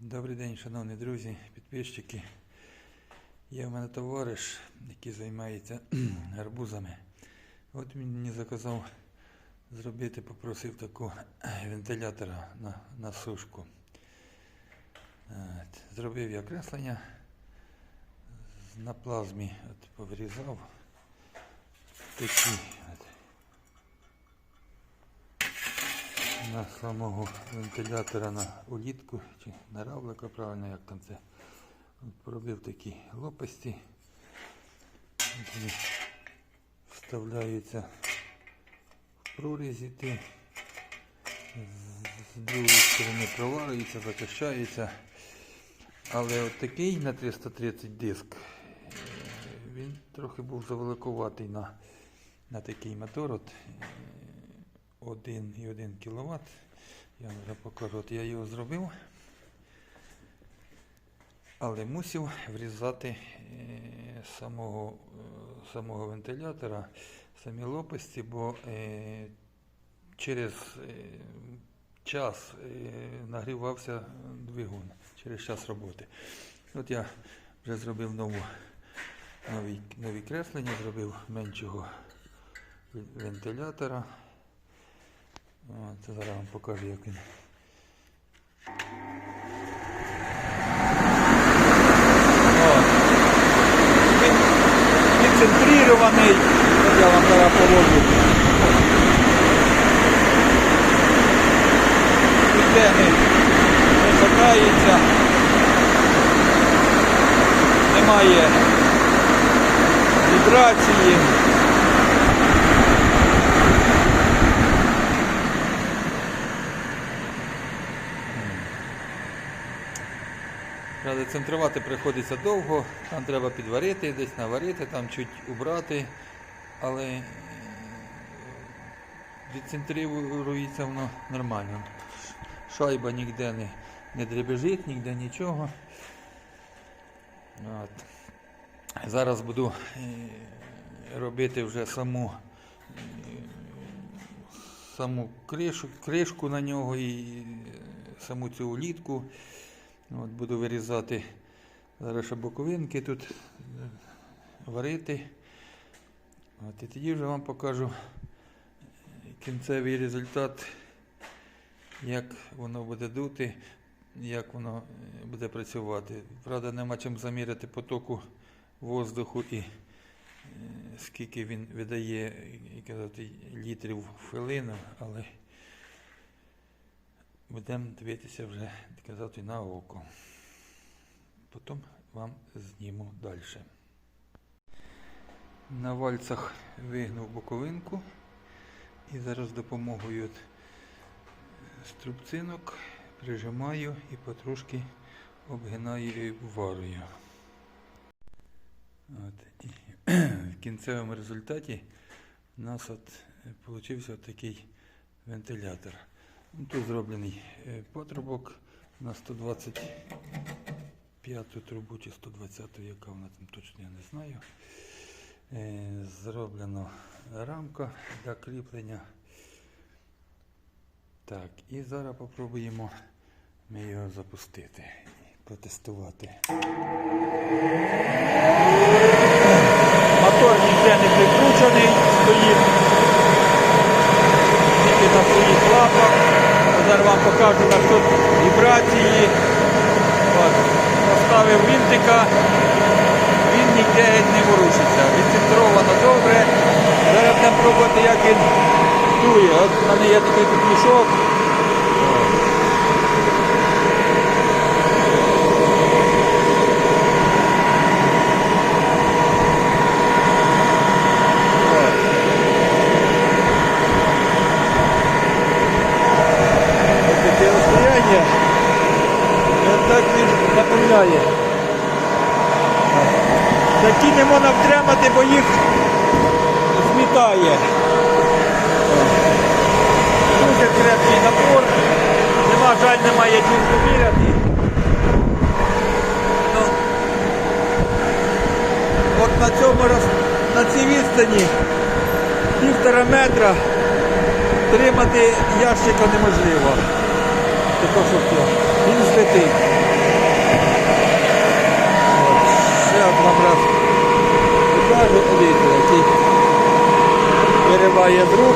Добрий день, шановні друзі, підписчики. Є в мене товариш, який займається гарбузами. От він мені заказав зробити, попросив таку вентилятора на, на сушку. От. Зробив я креслення на плазмі, от, повирізав такі. На самого вентилятора на улітку чи на равлика, правильно як там це. Пробив такі лопасті. Вставляються в прорізі ті. З- другої сторони проварюються, захищаються. Але от такий на 330 диск, е, він трохи був завеликуватий на, на такий мотор. От, е, 1,1 кВт. Я вже покажу. От я його зробив, але мусив врізати е, самого, е, самого вентилятора, самі лопасті, бо е, через час нагрівався двигун, через час роботи. От я вже зробив нову, нові, нові креслення, зробив меншого вентилятора. От, зараз вам покажу, як він. Відцентрірований. Я вам зараз положу. Ніде не, не. Немає вібрації. Правда, центрувати приходиться довго, там треба підварити, десь наварити, там чуть убрати, але е, відцентрується воно нормально. Шайба ніде не, не дребежить, ніде нічого. От. Зараз буду е, робити вже саму, е, саму кришу, кришку на нього і саму цю улітку. От буду вирізати зараз ще боковинки тут варити. От, і тоді вже вам покажу кінцевий результат, як воно буде дути, як воно е, буде працювати. Правда, нема чим заміряти потоку воздуху і е, скільки він видає літрів в хвилину, але будемо дивитися вже казати на око. Потім вам зніму далі. На вальцах вигнув боковинку і зараз допомогою струбцинок прижимаю і потрошки обгинаю і варую. От. І в кінцевому результаті у нас от вийшов такий вентилятор. Тут зроблений е, патрубок на 125 трубу чи 120, яка вона там точно я не знаю. Е, Зроблено рамка для кріплення. Так, і зараз попробуємо ми його запустити і протестувати. Мотор ніде не прикручений, стоїть тільки на своїх лапах. Зараз вам покажу так тут вібрації. От. Поставив винтика, він ніде не ворушиться. Відцентровано добре. Зараз будемо пробувати, як він дує. От в мене є такий тут які не можна втримати, бо їх змітає. Дуже крепкий напор. Нема жаль, немає чим поміряти. Ну, от на цьому на цій відстані півтора метра тримати ящика неможливо. Тільки що Він злетить. Ще одна брат репортажу, який вириває друг.